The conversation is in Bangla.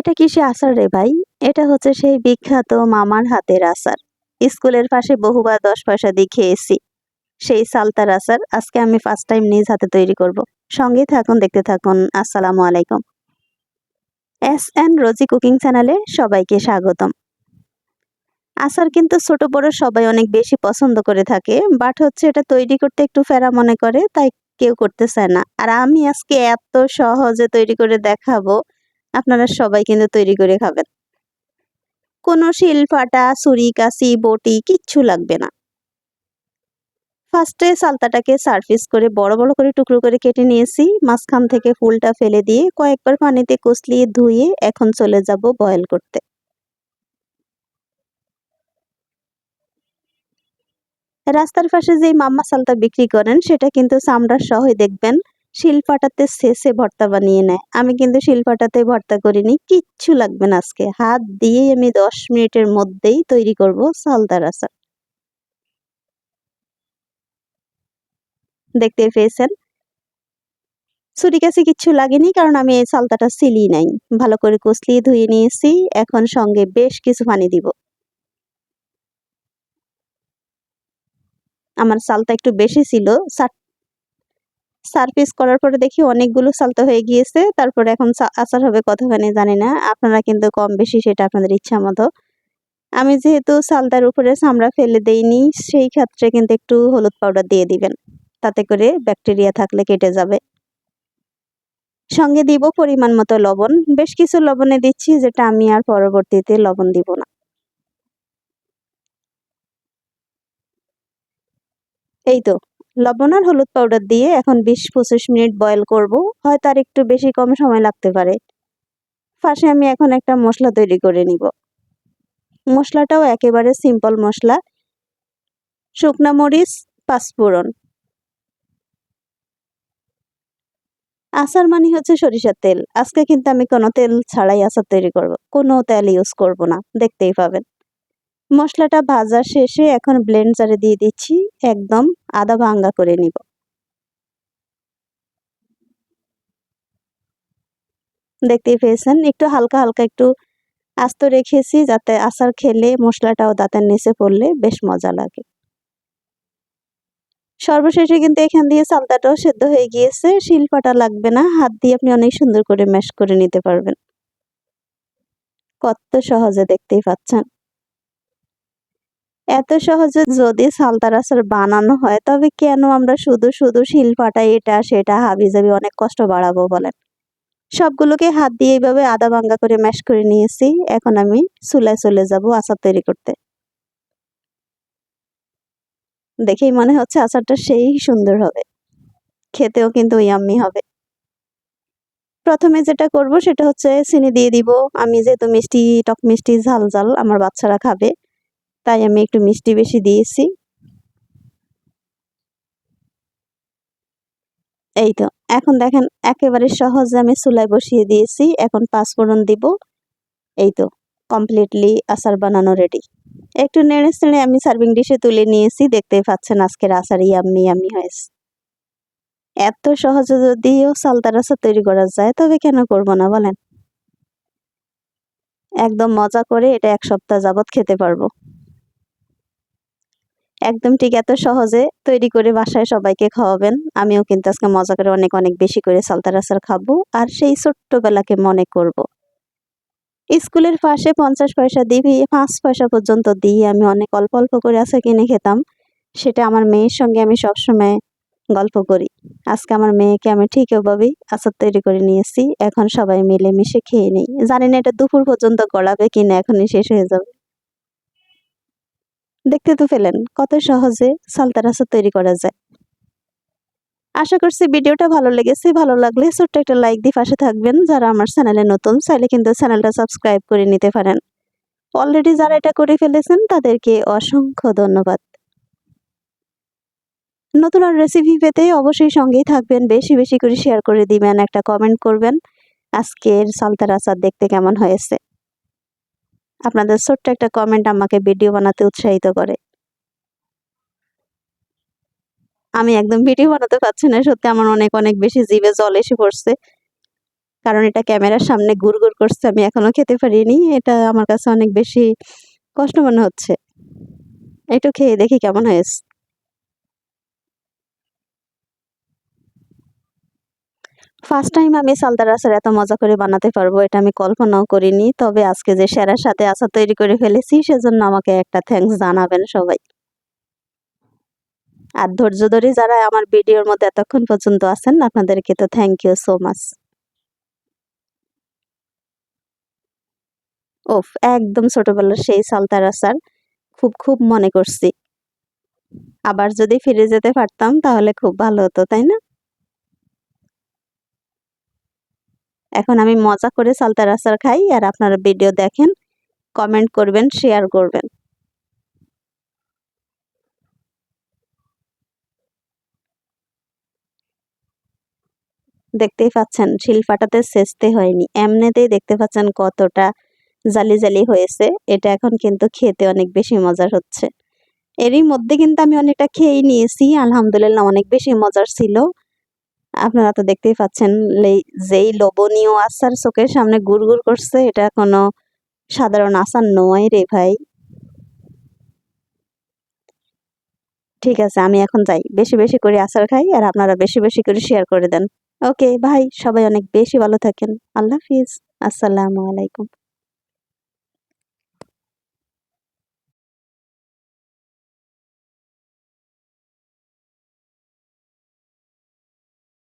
এটা কিসে আচার রে ভাই? এটা হচ্ছে সেই বিখ্যাত মামার হাতের আচার। স্কুলের পাশে বহুবার দশ পয়সা দিয়ে খেয়েছি। সেই সালতার আচার আজকে আমি ফার্স্ট টাইম নিজ হাতে তৈরি করব। সঙ্গেই থাকুন, দেখতে থাকুন। আসসালামু আলাইকুম। এস এন রোজি কুকিং চ্যানেলে সবাইকে স্বাগতম। আচার কিন্তু ছোট বড় সবাই অনেক বেশি পছন্দ করে থাকে বাট হচ্ছে এটা তৈরি করতে একটু ফেরা মনে করে, তাই কেউ করতে চায় না। আর আমি আজকে এত সহজে তৈরি করে দেখাবো আপনারা সবাই কিন্তু তৈরি করে খাবেন। কোনো শিল ফাটা ছুরি কাশি, বটি কিচ্ছু লাগবে না। ফার্স্টে সালতাটাকে সার্ভিস করে বড় বড় করে টুকরো করে কেটে নিয়েছি। মাঝখান থেকে ফুলটা ফেলে দিয়ে কয়েকবার পানিতে কষলিয়ে ধুয়ে এখন চলে যাব বয়েল করতে। রাস্তার পাশে যে মাম্মা সালতা বিক্রি করেন, সেটা কিন্তু চামড়ার সহই দেখবেন। শিলপাটাতে শেষে ভর্তা বানিয়ে নেয়। আমি কিন্তু শিলপাটাতে ভর্তা করিনি, কিচ্ছু লাগবে না আজকে। হাত দিয়ে আমি দশ মিনিটের মধ্যেই তৈরি করব সালদার আচার। দেখতে পেয়েছেন? ছুরি কাছে কিচ্ছু লাগেনি কারণ আমি এই সালতাটা সিলি নাই। ভালো করে কষলিয়ে ধুয়ে নিয়েছি। এখন সঙ্গে বেশ কিছু পানি দিব। আমার সালটা একটু বেশি ছিল সার্ভিস করার পরে দেখি অনেকগুলো সালতা হয়ে গিয়েছে। তারপরে এখন আচার হবে কতখানি জানি না। আপনারা কিন্তু কম বেশি সেটা আপনাদের ইচ্ছা মতো। আমি যেহেতু সালতার উপরে চামড়া ফেলে দেইনি, সেই ক্ষেত্রে কিন্তু একটু হলুদ পাউডার দিয়ে দিবেন। তাতে করে ব্যাকটেরিয়া থাকলে কেটে যাবে। সঙ্গে দিব পরিমাণ মতো লবণ। বেশ কিছু লবণে দিচ্ছি, যেটা আমি আর পরবর্তীতে লবণ দিব না। এই তো। লবণ আর হলুদ পাউডার দিয়ে এখন বিশ পঁচিশ মিনিট বয়েল করব। হয়তো আর একটু বেশি কম সময় লাগতে পারে। ফার্স্টে আমি এখন একটা মশলা তৈরি করে নিব। মশলাটাও একেবারে সিম্পল মশলা। শুকনা মরিচ, পাঁচফোড়ন। আচার মানে হচ্ছে সরিষার তেল। আজকে কিন্তু আমি কোনো তেল ছাড়াই আচার তৈরি করব। কোনো তেল ইউজ করব না। দেখতেই পাবেন। মশলাটা ভাজা শেষে এখন ব্লেন্ডারে দিয়ে দিচ্ছি, একদম আদা ভাঙ্গা করে নিব। দেখতেই পেয়েছেন, একটু হালকা হালকা একটু আস্ত রেখেছি যাতে আচার খেলে মশলাটাও দাঁতের নিচে পড়লে বেশ মজা লাগে। সর্বশেষে কিন্তু এখান দিয়ে চালতাটাও সেদ্ধ হয়ে গিয়েছে, শিলপাটা লাগবে না, হাত দিয়ে আপনি অনেক সুন্দর করে ম্যাশ করে নিতে পারবেন। কত সহজে দেখতেই পাচ্ছেন। এত সহজে যদি সালতার আচার বানানো হয়, তবে কেন আমরা শুধু শুধু শিলপাটা এটা, সেটা হাবি জাবি অনেক কষ্ট বাড়াবো বলেন? সবগুলোকে হাত দিয়ে এইভাবে আদা ভাঙ্গা করে ম্যাশ করে নিয়েছি। এখন আমি চুলায় চলে যাব আচার তৈরি করতে। দেখেই মনে হচ্ছে আচারটা সেই সুন্দর হবে। খেতেও কিন্তু ইয়াম্মি হবে। প্রথমে যেটা করব সেটা হচ্ছে চিনি দিয়ে দিব। আমি যেহেতু মিষ্টি, টক মিষ্টি ঝাল ঝাল আমার বাচ্চারা খাবে। তাই আমি একটু মিষ্টি বেশি দিয়েছি। এই তো, এখন দেখেন একেবারে সহজে আমি চুলায় বসিয়ে দিয়েছি, এখন পাঁচফোড়ন দিব। এই তো কমপ্লিটলি আচার বানানো রেডি একটু নেড়ে চেড়ে আমি সার্ভিং ডিশে তুলে নিয়েছি, দেখতেই পাচ্ছেন আজকের আচার ইয়াম্মি ইয়াম্মি হয়েছে। এত সহজে যদিও সালতার আচার তৈরি করা যায়, তবে কেন করব না বলেন? একদম মজা করে এটা এক সপ্তাহ যাবৎ খেতে পারব। একদম ঠিক, এত সহজে তৈরি করে বাসায় সবাইকে খাওয়াবেন। আমিও কিন্তু আজকে মজা করে অনেক অনেক বেশি করে সালতার আচার খাব আর সেই ছোট্টবেলাকে মনে করব। স্কুলের পাশে পঞ্চাশ পয়সা দিয়ে পাঁচ পয়সা পর্যন্ত দিয়ে আমি অনেক অল্প অল্প করে আচার কিনে খেতাম। সেটা আমার মেয়ের সঙ্গে আমি সবসময় গল্প করি। আজকে আমার মেয়েকে আমি ঠিক ওভাবেই আচার তৈরি করে নিয়েছি। এখন সবাই মিলে মিশে খেয়ে নিই। জানি না এটা দুপুর পর্যন্ত গড়াবে কিনা, এখনই শেষ হয়ে যাবে। দেখতে তো ফেলেন কত সহজে সালতার আচার তৈরি করা যায়। আশা করছি ভিডিওটা ভালো লেগেছে। ভালো লাগলে ছোট্ট একটা লাইক দিয়ে পাশে থাকবেন। যারা আমার চ্যানেলে নতুন, চাইলে কিন্তু চ্যানেলটা সাবস্ক্রাইব করে নিতে পারেন। অলরেডি যারা এটা করে ফেলেছেন, তাদেরকে অসংখ্য ধন্যবাদ। নতুন আর রেসিপি পেতে অবশ্যই সঙ্গেই থাকবেন। বেশি বেশি করে শেয়ার করে দিবেন, একটা কমেন্ট করবেন। আজকের সালতার আচার দেখতে কেমন হয়েছে? আপনাদের ছোট্ট একটা কমেন্ট আমাকে ভিডিও বানাতে উৎসাহিত করে। আমি একদম ভিডিও বানাতে পারছি না, সত্যি আমার অনেক অনেক বেশি জিভে জল এসে পড়ছে। কারণ এটা ক্যামেরার সামনে গুড় গুড় করছে, আমি এখনও খেতে পারিনি, এটা আমার কাছে অনেক বেশি কষ্ট মনে হচ্ছে। একটু খেয়ে দেখি কেমন হয়েছে। ফার্স্ট টাইম আমি সালতার আচার এত মজা করে বানাতে পারব, এটা আমি কল্পনাও করিনি। তবে আজকে যে সেরার সাথে আচার তৈরি করে ফেলেছি, সেজন্য আমাকে একটা থ্যাঙ্কস জানাবেন সবাই। আর ধৈর্য ধরে যারা আমার ভিডিওর মধ্যে এতক্ষণ পর্যন্ত আছেন, আপনাদেরকে তো থ্যাংক ইউ সো মাচ ওফ, একদম ছোটবেলার সেই সালতার আচার খুব খুব মনে করছি। আবার যদি ফিরে যেতে পারতাম, তাহলে খুব ভালো হতো, তাই না? এখন আমি মজা করে সালতার আচার খাই আর আপনারা ভিডিও দেখেন কমেন্ট করবেন শেয়ার করবেন। দেখতেই পাচ্ছেন শিলপাটাতে সেচতে হয়নি। এমনিতেই দেখতে পাচ্ছেন কতটা জালি জালি হয়েছে। এটা এখন কিন্তু খেতে অনেক বেশি মজার হচ্ছে। এরই মধ্যে কিন্তু আমি অনেকটা খেয়েই নিয়েছি। আলহামদুলিল্লাহ অনেক বেশি মজার ছিল। আপনারা তো দেখতেই পাচ্ছেন যেই লবণীয় আচার চোখের সামনে গুড় গুড় করছে, এটা কোনো সাধারণ আচার নয় রে ভাই। ঠিক আছে, আমি এখন যাই। বেশি বেশি করে আচার খাই আর আপনারা বেশি বেশি করে শেয়ার করে দেন। ওকে ভাই সবাই অনেক বেশি ভালো থাকেন। আল্লাহ হাফিজ। আসসালামু আলাইকুম।